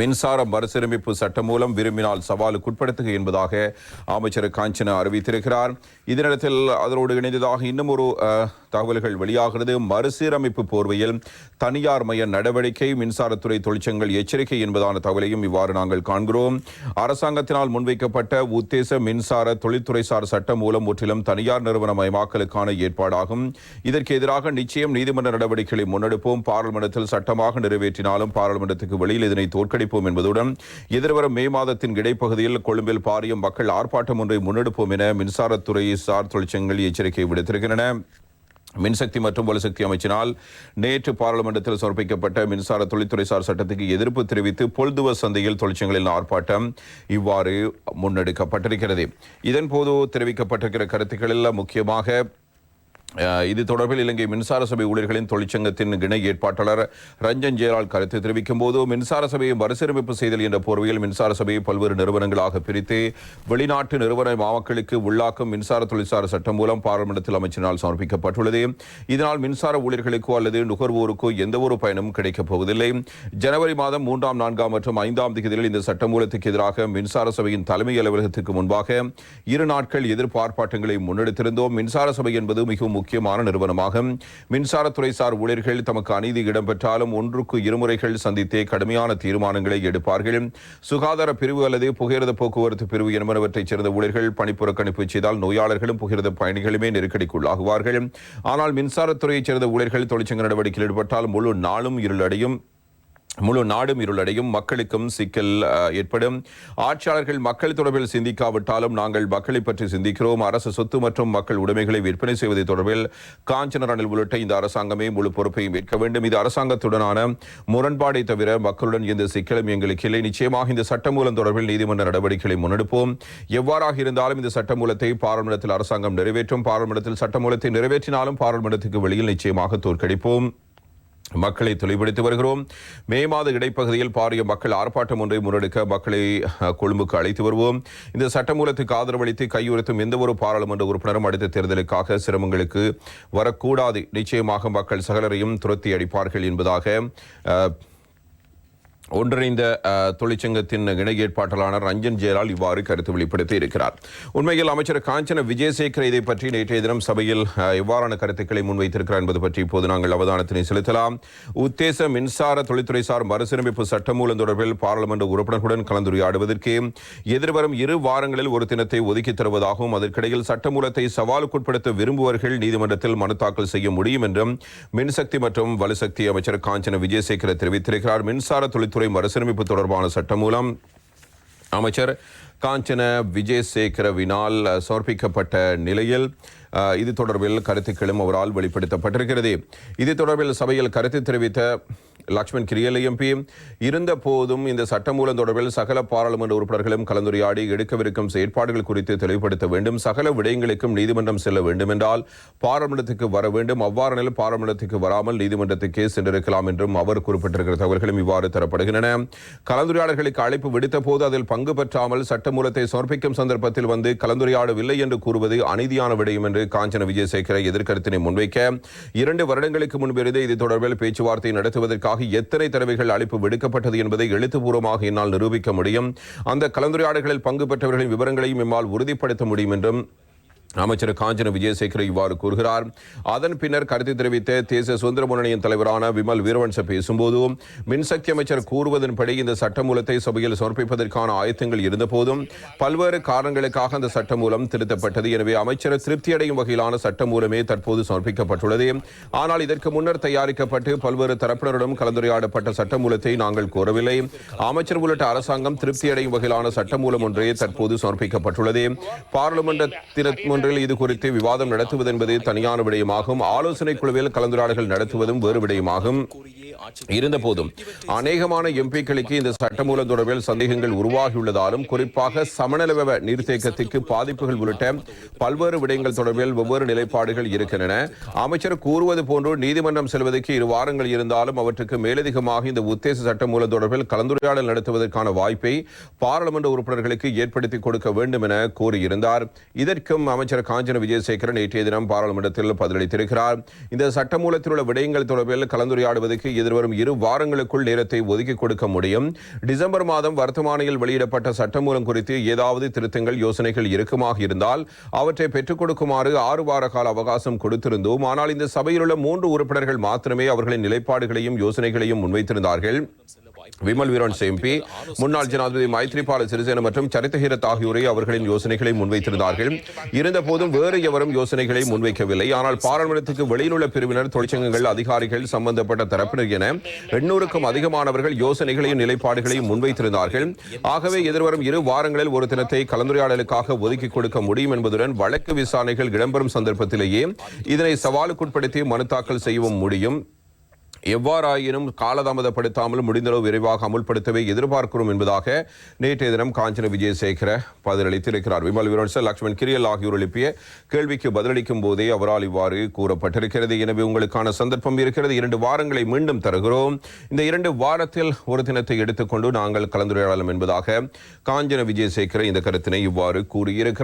மின்சார மறுசீரமைப்பு சட்டம் மூலம் விரும்பினால் சவாலுக்குட்படுத்துக என்பதாக அமைச்சர் காஞ்சனா அறிவித்திருக்கிறார். இதனிடத்தில் அதனோடு இணைந்ததாக இன்னும் ஒரு தகவல்கள் வெளியாகிறது. மறுசீரமைப்பு போர்வையில் தனியார் மய நடவடிக்கை மின்சாரத்துறை தொழிற்சங்கள் எச்சரிக்கை என்பதான தகவலையும் இவ்வாறு நாங்கள் காண்கிறோம். அரசாங்கத்தினால் முன்வைக்கப்பட்ட உத்தேச மின்சார தொழில்துறைசார் சட்டம் மூலம் முற்றிலும் தனியார் நிறுவன மயமாக்கலுக்கான ஏற்பாடாகும். இதற்கு எதிராக நிச்சயம் நீதிமன்ற நடவடிக்கைகளை முன்னெடுப்போம். பாராளுமன்றத்தில் சட்டமாக நிறைவேற்றினாலும் பாராளுமன்றத்துக்கு வெளியில் இதனை தோற்கடிப்போம் என்பதுடன் எதிர்வரும் மே மாதத்தின் இடைப்பகுதியில் கொழும்பில் பாரியும் மக்கள் ஆர்ப்பாட்டம் ஒன்றை முன்னெடுப்போம் என மின்சாரத்துறை சார் தொழிற்சங்கள் எச்சரிக்கை விடுத்திருக்கின்றன. மின்சக்தி மற்றும் வலுசக்தி அமைச்சினால் நேற்று பாராளுமன்றத்தில் சமர்ப்பிக்கப்பட்ட மின்சார தொழில்துறை சார் சட்டத்துக்கு எதிர்ப்பு தெரிவித்து பொல்துவ சந்தையில் தொழிற்சங்கங்களின் ஆர்ப்பாட்டம் இவ்வாறு முன்னெடுக்கப்பட்டிருக்கிறது. இதன்போது தெரிவிக்கப்பட்டிருக்கிற கருத்துக்களில் முக்கியமாக இது தொடர்பில் இலங்கை மின்சார சபை ஊழியர்களின் தொழிற்சங்கத்தின் இணை ஏற்பாட்டாளர் ரஞ்சன் ஜெயலால் கருத்து தெரிவிக்கும் போது மின்சார சபையை மறுசீரமைப்பு செய்தல் என்ற போர்வையில் மின்சார சபையை பல்வேறு நிறுவனங்களாக பிரித்து வெளிநாட்டு நிறுவன மாமக்களுக்கு உள்ளாக்கும் மின்சார தொழிற்சார சட்டம் மூலம் பாராளுமன்றத்தில் அமைச்சினால் சமர்ப்பிக்கப்பட்டுள்ளது. இதனால் மின்சார ஊழியர்களுக்கோ அல்லது நுகர்வோருக்கோ எந்த ஒரு பயனும் கிடைக்கப் போவதில்லை. ஜனவரி மாதம் மூன்றாம் நான்காம் மற்றும் ஐந்தாம் தேதியில் இந்த சட்டமூலத்துக்கு எதிராக மின்சார சபையின் தலைமை அலுவலகத்துக்கு முன்பாக இரு நாட்கள் எதிர்பார்ப்பாட்டங்களை முன்னெடுத்திருந்தோம். மின்சார சபை என்பது மிகவும் முக்கியமான நிறுவனமாகும் மின்சாரத்துறை சார் ஊழியர்கள் தமக்கு அநீதி இடம்பெற்றாலும் ஒன்றுக்கு இருமுறைகள் சந்தித்தே கடுமையான தீர்மானங்களை எடுப்பார்கள். சுகாதார பிரிவு அல்லது புகையிரத போக்குவரத்து பிரிவு என்பனவற்றைச் சேர்ந்த ஊழியர்கள் பணிப்புறக்கணிப்பு செய்தால் நோயாளர்களும் புகையிரத பயணிகளுமே நெருக்கடிக்குள்ளாகுவார்கள். ஆனால் மின்சாரத்துறையைச் சேர்ந்த ஊழியர்கள் தொழிற்சங்க நடவடிக்கையில் ஈடுபட்டால் முழு நாளும் இருளடையும் முழு நாடும் இருளடையும் மக்களுக்கும் சிக்கல் ஏற்படும். ஆட்சியாளர்கள் மக்கள் தொடர்பில் சிந்திக்காவிட்டாலும் நாங்கள் மக்களை பற்றி சிந்திக்கிறோம். அரசு சொத்து மற்றும் மக்கள் உடைமைகளை விற்பனை செய்வது தொடர்பில் காஞ்சன அணில் உள்ளிட்ட இந்த அரசாங்கமே முழு பொறுப்பையும் ஏற்க வேண்டும். இது அரசாங்கத்துடனான முரண்பாடை தவிர மக்களுடன் எந்த சிக்கலும் எங்களுக்கு இல்லை. நிச்சயமாக இந்த சட்டமூலம் தொடர்பில் நீதிமன்ற நடவடிக்கைகளை முன்னெடுப்போம். எவ்வாறாக இருந்தாலும் இந்த சட்டமூலத்தை பாராளுமன்றத்தில் அரசாங்கம் நிறைவேற்றும். பாராளுமன்றத்தில் சட்டமூலத்தை நிறைவேற்றினாலும் பாராளுமன்றத்துக்கு வெளியில் நிச்சயமாக தோற்கடிப்போம். மக்களை தெளிவுபடுத்தி வருகிறோம். மே மாத இடைப்பகுதியில் பாரிய மக்கள் ஆர்ப்பாட்டம் ஒன்றை முன்னெடுக்க மக்களை கொழும்புக்கு அழைத்து வருவோம். இந்த சட்டமூலத்துக்கு ஆதரவளித்து கையுறுத்தும் எந்த ஒரு பாராளுமன்ற உறுப்பினரும் அடுத்த தேர்தலுக்காக சிரமங்களுக்கு வரக்கூடாது. நிச்சயமாக மக்கள் சகலரையும் துரத்தி அடிப்பார்கள் என்பதாக ஒன்றிணைந்த தொழிற்சங்கத்தின் இணை ஏற்பாட்டாளர் ரஞ்சன் ஜெயலால் இவ்வாறு கருத்து வெளிப்படுத்தி இருக்கிறார். உண்மையில் அமைச்சர் காஞ்சன விஜயசேகர் இதை பற்றி நேற்றைய தினம் சபையில் எவ்வாறான கருத்துக்களை முன்வைத்திருக்கிறார் என்பது பற்றி இப்போது நாங்கள் அவதானத்தினை செலுத்தலாம். உத்தேச மின்சார தொழில்துறை சார் மறுசீரமைப்பு சட்டமூலம் தொடர்பில் பாராளுமன்ற உறுப்பினர்களுடன் கலந்துரையாடுவதற்கு எதிர்வரும் இரு வாரங்களில் ஒரு தினத்தை ஒதுக்கித் தருவதாகவும் அதற்கிடையில் சட்டமூலத்தை சவாலுக்குட்படுத்த விரும்புவர்கள் நீதிமன்றத்தில் மனு தாக்கல் செய்ய முடியும் என்றும் மின்சக்தி மற்றும் வலுசக்தி அமைச்சர் காஞ்சன விஜயசேகர் தெரிவித்திருக்கிறார். மின்சார தொழில்துறை மறுசீரமைப்பு தொடர்பான சட்டம் மூலம் அமைச்சர் காஞ்சன விஜயசேகரவினால் சமர்ப்பிக்கப்பட்ட நிலையில் இது தொடர்பில் கருத்துக்களும் அவரால் வெளிப்படுத்தப்பட்டிருக்கிறது. இது தொடர்பில் சபையில் கருத்து தெரிவித்த லக்ஷ்மண் கிரியல் எம்பி. இருந்த போதும் இந்த சட்டமூலம் தொடர்பில் சகல பாராளுமன்ற உறுப்பினர்களும் கலந்துரையாடி எடுக்கவிருக்கும் செயற்பாடுகள் குறித்து தெளிவுபடுத்த வேண்டும். சகல விடயங்களுக்கும் நீதிமன்றம் செல்ல வேண்டும் என்றால் பாராளுமன்றத்துக்கு வர வேண்டும். அவ்வாறு பாராளுமன்றத்துக்கு வராமல் நீதிமன்றத்துக்கே சென்றிருக்கலாம் என்றும் அவர் குறிப்பிட்டிருக்கிற தகவல்களும் இவ்வாறு தரப்படுகின்றன. கலந்துரையாடல்களுக்கு அழைப்பு விடுத்த போது அதில் பங்கு பெற்றாமல் சட்டமூலத்தை சமர்ப்பிக்கும் சந்தர்ப்பத்தில் வந்து கலந்துரையாடவில்லை என்று கூறுவது அநீதியான விடயம் என்று காஞ்சன விஜயசேகர எதிர்கருத்தினை முன்வைக்க இரண்டு வருடங்களுக்கு முன்பிருந்தே இது தொடர்பில் பேச்சுவார்த்தை நடத்துவதற்காக எத்தனை தடவைகள் அழைப்பு விடுக்கப்பட்டது என்பதை எழுத்துப்பூர்வமாக என்னால் நிரூபிக்க முடியும். அந்த கலந்துரையாடல்களில் பங்கு பெற்றவர்களின் விவரங்களையும் எம்மால் உறுதிப்படுத்த முடியும் என்றும் அமைச்சர் காஞ்சன விஜயசேகர் இவ்வாறு கூறுகிறார். அதன் பின்னர் கருத்து தெரிவித்த தேசிய சுதந்திர முன்னணியின் தலைவரான விமல் வீரவன்ச பேசும்போது மின்சக்தி அமைச்சர் கூறுவதன்படி இந்த சட்டமூலத்தை சபையில் சமர்ப்பிப்பதற்கான ஆயத்தங்கள் இருந்தபோதும் பல்வேறு காரணங்களுக்காக அந்த சட்டமூலம் திருத்தப்பட்டது. எனவே அமைச்சர் திருப்தியடையும் வகையிலான சட்டமூலமே தற்போது சமர்ப்பிக்கப்பட்டுள்ளது. ஆனால் இதற்கு முன்னர் தயாரிக்கப்பட்டு பல்வேறு தரப்பினருடன் கலந்துரையாடப்பட்ட சட்டமூலத்தை நாங்கள் கோரவில்லை. அமைச்சர் உள்ளிட்ட அரசாங்கம் திருப்தியடையும் வகையிலான சட்டமூலம் ஒன்றே தற்போது சமர்ப்பிக்கப்பட்டுள்ளது. பாராளுமன்றத்தின் ஒன்றில் இது குறித்து விவாதம் நடத்துவது என்பது தனியான விடயமாகும். ஆலோசனை குழுவில் கலந்துரையாடல்கள் நடத்துவதும் வேறு விடயமாகும். இருந்த போதும் அநேகமான எம்பிக்களுக்கு இந்த சட்டமூலம் தொடர்பில் சந்தேகங்கள் உருவாகியுள்ளதாலும் குறிப்பாக சமநலவ நீர்த்தேக்கத்திற்கு பாதிப்புகள் உள்ளிட்ட பல்வேறு விடயங்கள் தொடர்பில் வெவ்வேறு நிலைப்பாடுகள் இருக்கின்றன. அமைச்சர் கூறுவது போன்று நீதிமன்றம் செல்வதற்கு இரு வாரங்கள் இருந்தாலும் அவற்றுக்கு மேலதிகமாக இந்த உத்தேச சட்டமூலம் தொடர்பில் கலந்துரையாடல் நடத்துவதற்கான வாய்ப்பை பாராளுமன்ற உறுப்பினர்களுக்கு ஏற்படுத்தி கொடுக்க வேண்டும் என கூறியிருந்தார். இதற்கும் அமைச்சர் காஞ்சன விஜயசேகரன் நேற்றைய தினம் பாராளுமன்றத்தில் பதிலளித்திருக்கிறார். இந்த சட்டமூலத்தில் உள்ள விடயங்கள் தொடர்பில் கலந்துரையாடுவதற்கு எதிர்வரும் இரு வாரங்களுக்குள் நேரத்தை ஒதுக்கி கொடுக்க முடியும். டிசம்பர் மாதம் வர்த்தமானியில் வெளியிடப்பட்ட சட்டமூலம் குறித்து ஏதாவது திருத்தங்கள் யோசனைகள் இருக்குமாக இருந்தால் அவற்றை பெற்றுக் கொடுக்குமாறு ஆறு வார கால அவகாசம் கொடுத்திருந்தோம். ஆனால் இந்த சபையில் உள்ள மூன்று உறுப்பினர்கள் மாத்திரமே அவர்களின் நிலைப்பாடுகளையும் யோசனைகளையும் முன்வைத்திருந்தார்கள். விமல் வீரன் எம்பி முன்னாள் ஜனாதிபதி மைத்ரிபால சிறிசேன மற்றும் சரித்தஹீரத் ஆகியோரை அவர்களின் யோசனைகளை முன்வைத்திருந்தார்கள். இருந்தபோதும் வேறு எவரும் யோசனைகளை முன்வைக்கவில்லை. ஆனால் பாராளுமன்றத்துக்கு வெளியில் உள்ள பிரிவினர் தொழிற்சங்கங்கள் அதிகாரிகள் சம்பந்தப்பட்ட தரப்பினர் என எண்ணூறுக்கும் அதிகமானவர்கள் யோசனைகளையும் நிலைப்பாடுகளையும் முன்வைத்திருந்தார்கள். ஆகவே எதிர்வரும் இரு வாரங்களில் ஒரு தினத்தை கலந்துரையாடலுக்காக ஒதுக்கி கொடுக்க முடியும் என்பதுடன் வழக்கு விசாரணைகள் இடம்பெறும் சந்தர்ப்பத்திலேயே இதனை சவாலுக்குட்படுத்தி மனு தாக்கல் செய்யவும் முடியும். எவ்வாறாயினும் காலதாமதப்படுத்தாமல் முடிந்தளவு விரைவாக அமுல்படுத்தவே எதிர்பார்க்கிறோம் என்பதாக நேற்றைய தினம் காஞ்சன விஜயசேகர பதிலளித்திருக்கிறார் விமல் வீரன்சல் லக்ஷ்மண் கிரியல் ஆகியோர் எழுப்பிய கேள்விக்கு பதிலளிக்கும் போதே அவரால் இவ்வாறு கூறப்பட்டிருக்கிறது. எனவே உங்களுக்கான சந்தர்ப்பம் இருக்கிறது. இரண்டு வாரங்களை மீண்டும் தருகிறோம். இந்த இரண்டு வாரத்தில் ஒரு தினத்தை எடுத்துக்கொண்டு நாங்கள் கலந்துரையாடலாம் என்பதாக காஞ்சன விஜயசேகர இந்த கருத்தினை இவ்வாறு கூறியிருக்கிறார்.